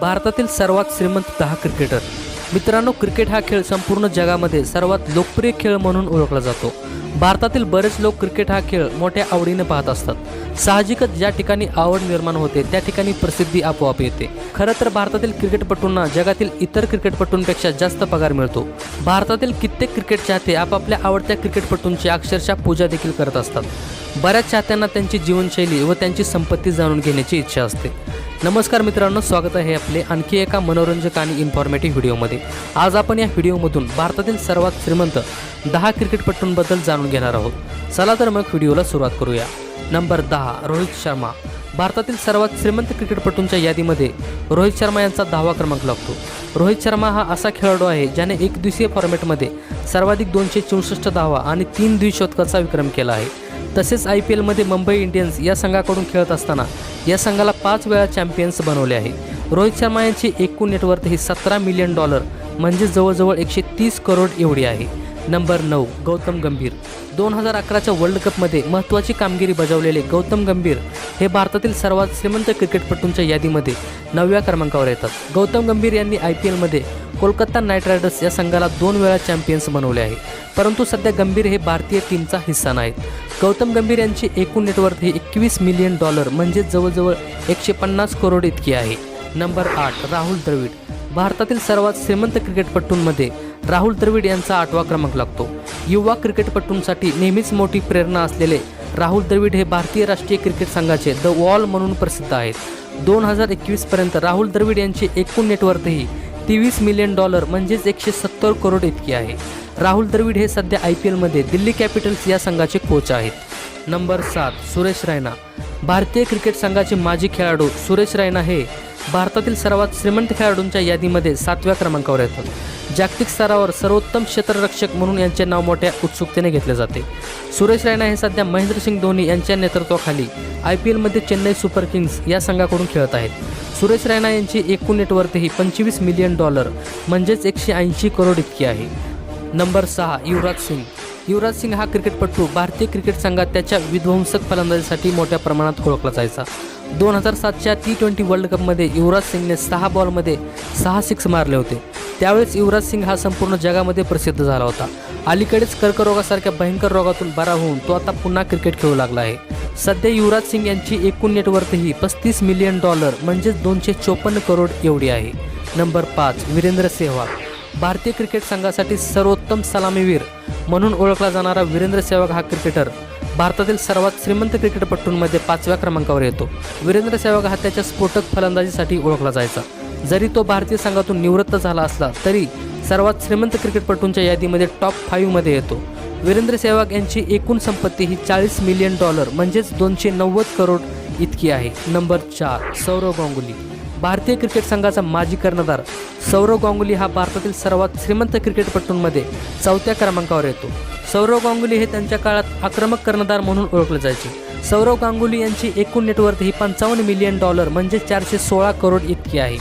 भारतातील सर्वात श्रीमंत दहा क्रिकेटर. मित्रांनो क्रिकेट हा खेळ संपूर्ण जगामध्ये सर्वात लोकप्रिय खेळ म्हणून ओळखला जातो. भारतातील बरेच लोक क्रिकेट हा खेळ मोठ्या आवडीने पाहत असतात. साहजिकच ज्या ठिकाणी आवड निर्माण होते त्या ठिकाणी प्रसिद्धी आपोआप येते. खरं तर भारतातील क्रिकेटपटूंना जगातील इतर क्रिकेटपटूंपेक्षा जास्त पगार मिळतो. भारतातील कित्येक क्रिकेट चाहते आपापल्या आवडत्या क्रिकेटपटूंची अक्षरशः पूजा देखील करत असतात. बऱ्याच चाहत्यांना त्यांची जीवनशैली व त्यांची संपत्ती जाणून घेण्याची इच्छा असते. नमस्कार मित्रांनो स्वागत आहे आपले आणखी एका मनोरंजक आणि इन्फॉर्मेटिव्ह व्हिडिओमध्ये. आज आपण या व्हिडिओमधून भारतातील सर्वात श्रीमंत दहा क्रिकेटपटूंबद्दल जाणून घेणार आहोत. चला तर मग व्हिडिओला सुरुवात करूया. नंबर दहा रोहित शर्मा. भारतातील सर्वात श्रीमंत क्रिकेटपटूंच्या यादीमध्ये रोहित शर्मा यांचा दहावा क्रमांक लागतो. रोहित शर्मा हा असा खेळाडू आहे ज्याने एकदिवसीय फॉर्मॅटमध्ये सर्वाधिक दोनशे चौसष्ट धावा आणि तीन द्विशतकाचा विक्रम केला आहे. तसेच आय पी एलमध्ये मुंबई इंडियन्स या संघाकडून खेळत असताना या संघाला पाच वेळा चॅम्पियन्स बनवले आहे. रोहित शर्मा यांची एकूण नेटवर्थ ही सतरा मिलियन डॉलर म्हणजे जवळजवळ एकशे तीस करोड एवढी आहे. नंबर नऊ गौतम गंभीर. दोन हजार अकराच्या वर्ल्ड कपमध्ये महत्त्वाची कामगिरी बजावलेले गौतम गंभीर हे भारतातील सर्वात श्रीमंत क्रिकेटपटूंच्या यादीमध्ये नवव्या क्रमांकावर येतात. गौतम गंभीर यांनी आय पी एलमध्ये कोलकाता नाईट रायडर्स या संघाला दोन वेळा चॅम्पियन्स बनवले आहे. परंतु सध्या गंभीर हे भारतीय टीमचा हिस्सा नाहीत. गौतम गंभीर यांची एकूण नेटवर्थ ही एकवीस मिलियन डॉलर म्हणजे जवळजवळ एकशे पन्नास करोड इतकी आहे. नंबर आठ राहुल द्रविड. भारतातील सर्वात श्रीमंत क्रिकेटपटूंमध्ये राहुल द्रविड यांचा आठवा क्रमांक लागतो. युवा क्रिकेटपटूंसाठी नेहमीच मोठी प्रेरणा असलेले राहुल द्रविड हे भारतीय राष्ट्रीय क्रिकेट संघाचे द वॉल म्हणून प्रसिद्ध आहेत. दोन हजार एकवीसपर्यंत राहुल द्रविड यांची एकूण नेटवर्थही तेवीस मिलियन डॉलर म्हणजेच एकशे सत्तर करोड इतकी आहे. राहुल द्रविड हे सध्या आय पी एलमध्ये दिल्ली कॅपिटल्स या संघाचे कोच आहेत. नंबर सात सुरेश रायना भारतीय क्रिकेट संघाचे माजी खेळाडू सुरेश रायना हे भारतातील सर्वात श्रीमंत खेळाडूंच्या यादीमध्ये सातव्या क्रमांकावर येतात. जागतिक स्तरावर सर्वोत्तम क्षेत्ररक्षक म्हणून यांचे नाव मोठ्या उत्सुकतेने घेतले जाते. सुरेश रायना हे सध्या महेंद्रसिंग धोनी यांच्या नेतृत्वाखाली आय पी एलमध्ये चेन्नई सुपर किंग्स या संघाकडून खेळत आहेत. सुरेश रायना यांची एकूण नेटवर्थ ही पंचवीस मिलियन डॉलर म्हणजेच एकशे ऐंशी करोड इतकी आहे. नंबर सहा युवराज सिंग. युवराज सिंग हा क्रिकेटपटू. भारतीय क्रिकेट संघात त्याच्या विध्वंसक फलंदाजीसाठी मोठ्या प्रमाणात ओळखला जायचा. दोन हजार सातच्या टी ट्वेंटी वर्ल्ड कपमध्ये युवराज सिंगने सहा बॉलमध्ये सहा सिक्स मारले होते. त्यावेळेस युवराज सिंग हा संपूर्ण जगामध्ये प्रसिद्ध झाला होता. अलीकडेच कर्करोगासारख्या भयंकर रोगातून बरा होऊन तो आता पुन्हा क्रिकेट खेळू लागला आहे. सध्या युवराज सिंग यांची एकूण नेटवर्थही पस्तीस मिलियन डॉलर म्हणजेच दोनशे चोपन्न करोड एवढी आहे. नंबर पाच वीरेंद्र सेहवाग. भारतीय क्रिकेट संघासाठी सर्वोत्तम सलामीवीर म्हणून ओळखला जाणारा वीरेंद्र सेहवाग हा क्रिकेटर. भारतातील सर्वात श्रीमंत क्रिकेटपटूंमध्ये पाचव्या क्रमांकावर येतो. वीरेंद्र सेहवाग हा त्याच्या स्फोटक फलंदाजीसाठी ओळखला जायचा. जरी तो भारतीय संघातून निवृत्त झाला असला तरी सर्वात श्रीमंत क्रिकेटपटूंच्या यादीमध्ये टॉप फाईव्हमध्ये येतो. वीरेंद्र सेहवाग यांची एकूण संपत्ती ही चाळीस मिलियन डॉलर म्हणजेच दोनशे नव्वद करोड इतकी आहे. नंबर चार सौरव गांगुली. भारतीय क्रिकेट संघाचा माजी कर्णधार सौरव गांगुली हा भारतातील सर्वात श्रीमंत क्रिकेटपटूंमध्ये चौथ्या क्रमांकावर येतो. सौरव गांगुली हे त्यांच्या काळात आक्रमक कर्णधार म्हणून ओळखले जायचे. सौरव गांगुली यांची एकूण नेटवर्थ ही पंचावन्न मिलियन डॉलर म्हणजे चारशे सोळा करोड इतकी आहे.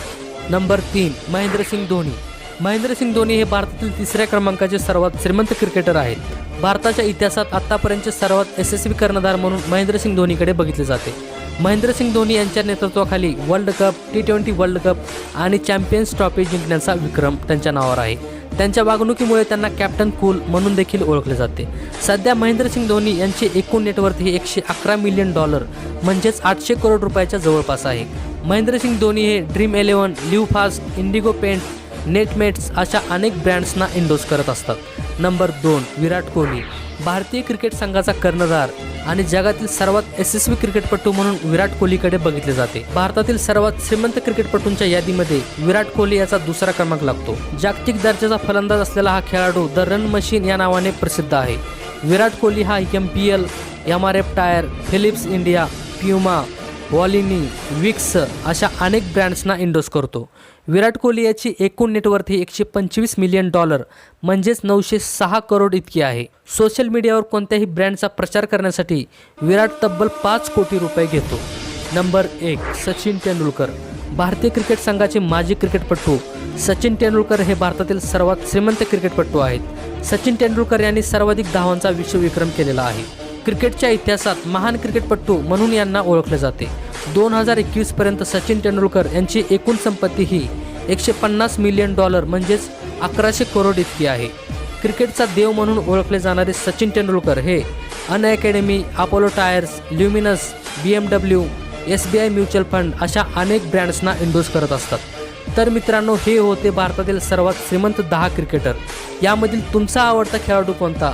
नंबर तीन महेंद्रसिंग धोनी. महेंद्रसिंग धोनी हे भारतातील तिसऱ्या क्रमांकाचे सर्वात श्रीमंत क्रिकेटर आहेत. भारताच्या इतिहासात आत्तापर्यंतचे सर्वात यशस्वी कर्णधार म्हणून महेंद्रसिंग धोनीकडे बघितले जाते. महेंद्रसिंग धोनी यांच्या नेतृत्वाखाली world cup T twenty world cup आणि चॅम्पियन्स ट्रॉफी जिंकण्याचा विक्रम त्यांच्या नावावर आहे. त्यांच्या वागणुकीमुळे त्यांना कॅप्टन कूल म्हणून देखील ओळखले जाते. सध्या महेंद्रसिंग धोनी यांचे एकूण नेटवर्थ हे एकशे अकरा मिलियन डॉलर म्हणजेच आठशे करोड रुपयाच्या जवळपास आहे. महेंद्रसिंग धोनी हे Dream eleven live fast Indigo paint Netmeds अशा अनेक ब्रँड्सना इंडोस करत असतात. नंबर दोन विराट कोहली. भारतीय क्रिकेट संघाचा कर्णधार आणि जगातील सर्वात यशस्वी क्रिकेटपटू म्हणून विराट कोहलीकडे बघितले जाते. भारतातील सर्वात श्रीमंत क्रिकेटपटूंच्या यादीमध्ये विराट कोहली याचा दुसरा क्रमांक लागतो. जागतिक दर्जाचा फलंदाज असलेला हा खेळाडू द रन मशीन या नावाने प्रसिद्ध आहे. विराट कोहली हा M P L M R F tyre Philips India Puma Volini Vicks अशा अनेक ब्रँड्सना इंडोस करतो. विराट कोहली याची एकूण नेटवर्थ ही एकशे पंचवीस मिलियन डॉलर म्हणजेच नऊशे सहा करोड इतकी आहे. सोशल मीडियावर कोणत्याही ब्रँडचा प्रचार करण्यासाठी विराट तब्बल पाच कोटी रुपये घेतो. नंबर एक सचिन तेंडुलकर. भारतीय क्रिकेट संघाचे माजी क्रिकेटपटू सचिन तेंडुलकर हे भारतातील सर्वात श्रीमंत क्रिकेटपटू आहेत. सचिन तेंडुलकर यांनी सर्वाधिक धावांचा विश्वविक्रम केलेला आहे. क्रिकेटच्या इतिहासात महान क्रिकेटपटू म्हणून यांना ओळखले जाते. दोन हजार एकवीसपर्यंत सचिन तेंडुलकर यांची एकूण संपत्ती ही एकशे पन्नास मिलियन डॉलर म्हणजेच अकराशे करोड इतकी आहे. क्रिकेटचा देव म्हणून ओळखले जाणारे सचिन तेंडुलकर हे अन academy Apollo tyres Luminous B M W S B I mutual fund अशा अनेक ब्रँड्सना इंडोस करत असतात. तर मित्रांनो हे होते भारतातील सर्वात श्रीमंत दहा क्रिकेटर. यामधील तुमचा आवडता खेळाडू कोणता?